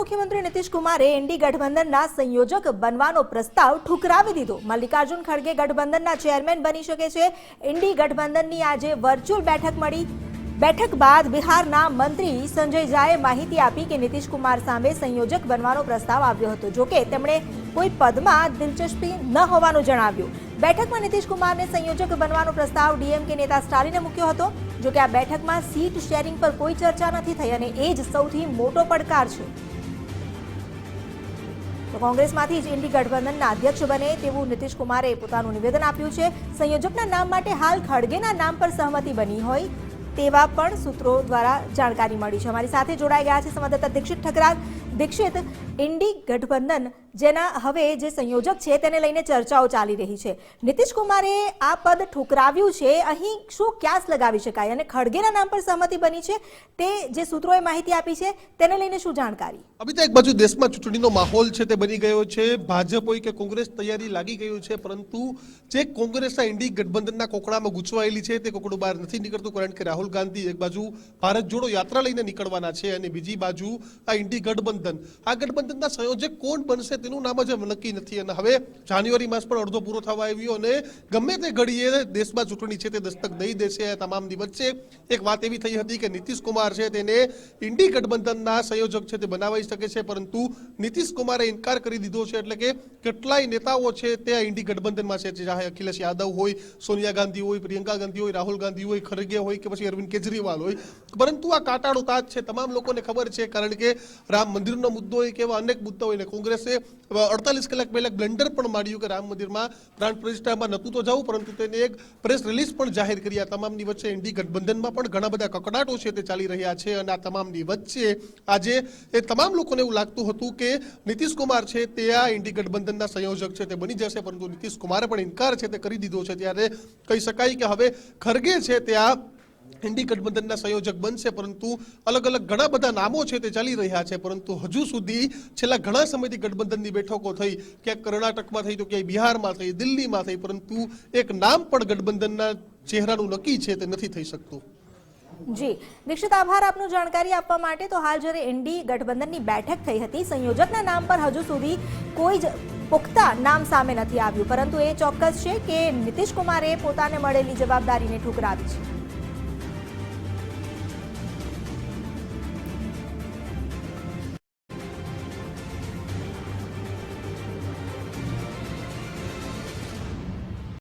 મુખ્યમંત્રી નીતિશ કુમારે એનડી ગઠબંધનના સંયોજક બનવાનો પ્રસ્તાવ ઠુકરાવી દીધો. મલ્લિકાર્જુન ખડગે ગઠબંધનના ચેરમેન બની શકે છે. એનડી ગઠબંધનની આજે વર્ચ્યુઅલ બેઠક મળી. બેઠક બાદ બિહારના મંત્રી સંજય ઝાએ માહિતી આપી કે નીતિશ કુમાર સામે સંયોજક બનવાનો પ્રસ્તાવ આવ્યો હતો. જોકે તેમણે કોઈ પદમાં દિલચસ્પી ન હોવાનું જણાવ્યું. બેઠકમાં નીતિશ કુમારને સંયોજક બનવાનો પ્રસ્તાવ ડીએમકે નેતા સ્ટાલિને મૂક્યો હતો. જોકે આ બેઠકમાં સીટ શેરિંગ પર કોઈ ચર્ચા નથી થઈ અને એ જ સૌથી મોટો પડકાર છે. કોંગ્રેસમાંથી જ ઇન્ડી ગઠબંધનના અધ્યક્ષ બને તેવું નીતિશ કુમારે પોતાનું નિવેદન આપ્યું છે. સંયોજકના નામ માટે હાલ ખડગેના નામ પર સહમતિ બની હોય તેવા પણ સૂત્રો દ્વારા જાણકારી મળી છે. અમારી સાથે જોડાઈ ગયા છે સંવાદદાતા દીક્ષિત ઠકરાર. દીક્ષિત, ઇન્ડી ગઠબંધન, જેના હવે જે સંયોજક છે તેને લઈને ચર્ચાઓ ચાલી રહી છે. નીતિશ કુમારે આ પદ ઠુકરાવ્યું છે. અહીં શું ક્યાસ લગાવી શકાય અને ખડગેના નામ પર સહમતિ બની છે તે જે સૂત્રોએ માહિતી આપી છે તેને લઈને શું જાણકારી? અમિતા એક બાજુ દેશમાં ચૂંટણીનો માહોલ છે તે બની ગયો છે. ભાજપ હોય કે કોંગ્રેસ તૈયારી લાગી ગયું છે, પરંતુ જે કોંગ્રેસના ઇન્ડી ગઠબંધનના કોકડામાં ગૂંચવાયેલી છે તે કોકડું બહાર નથી નીકળતું, કારણ કે રાહુલ ગાંધી એક બાજુ ભારત જોડો યાત્રા લઈને નીકળવાના છે અને બીજી બાજુ આ ઇન્ડી ગઠબંધન. આ ગઠબંધનના સંયોજક કોણ બનશે તેનું નામ જ નક્કી નથી. અને હવે જાન્યુઆરી માસ પણ અડધો પૂરો થવા આવ્યો અને ગમે તે ઘડીએ દેશમાં ચૂંટણી છે તે દસ્તક દઈ દેશે તમામની વચ્ચે. એક વાત એવી થઈ હતી કે નીતિશ કુમાર છે તેને ઇન્ડી ગઠબંધનના સંયોજક છે તે બનાવાઈ શકે છે, પરંતુ નીતિશ કુમારે ઇનકાર કરી દીધો છે એટલે કે કેટલાય નેતાઓ છે તે આ ઇન્ડી ગઠબંધનમાં છે. અખિલેશ યાદવ હોય, સોનિયા ગાંધી હોય, પ્રિયંકા ગાંધી હોય, રાહુલ ગાંધી હોય, ખરગે હોય કે પછી અરવિંદ કેજરીવાલ હોય. પરંતુ આ કાટાળો તાજ છે. તમામ લોકોને ખબર છે કારણ કે રામ મંદિરનો મુદ્દો હોય કે એવા અનેક મુદ્દા હોય ને કોંગ્રેસે અડતાલીસ કલાક પહેલા બ્લેન્ડર પણ માંડ્યું કે રામ મંદિરમાં પ્રાણ પ્રતિષ્ઠામાં નહોતું તો જવું, પરંતુ તેને એક પ્રેસ રિલીઝ પણ જાહેર કરી. આ તમામની વચ્ચે ઇન્ડી ગઠબંધનમાં પણ ઘણા બધા કકડાટો છે તે ચાલી રહ્યા છે અને આ તમામની વચ્ચે આજે એ તમામ લોકોને એવું લાગતું હતું કે નીતિશ કુમાર છે તે આ ઇન્ડી ગઠબંધનના સંયોજક છે, તે બની જશે, પરંતુ નીતિશ કુમારે પણ ઇન્કાર છે તે કરી દીધો છે. ત્યારે કહી શકાય કે હવે ખરગે છે તે આ ઇન્ડી ગઠબંધનના સંયોજક બનશે, પરંતુ અલગ અલગ ઘણા બધા નામો છે તે ચાલી રહ્યા છે, પરંતુ હજુ સુધી છેલ્લા ઘણા સમયથી ગઠબંધનની બેઠકો થઈ. ક્યાંક કર્ણાટકમાં થઈ તો ક્યાંય બિહારમાં થઈ, દિલ્હીમાં થઈ, પરંતુ એક નામ પણ ગઠબંધનના ચહેરાનું નક્કી છે તે નથી થઈ શકતું. જી. દીક્ષિત આભાર આપનું જાણકારી આપવા માટે. તો હાલ જ્યારે એનડી ગઠબંધનની બેઠક થઈ હતી, સંયોજકના નામ પર હજુ સુધી કોઈ જ પુખ્તા નામ સામે નથી આવ્યું. પરંતુ એ ચોક્કસ છે કે નીતિશ કુમારે પોતાને મળેલી જવાબદારીને ઠુકરાવી છે.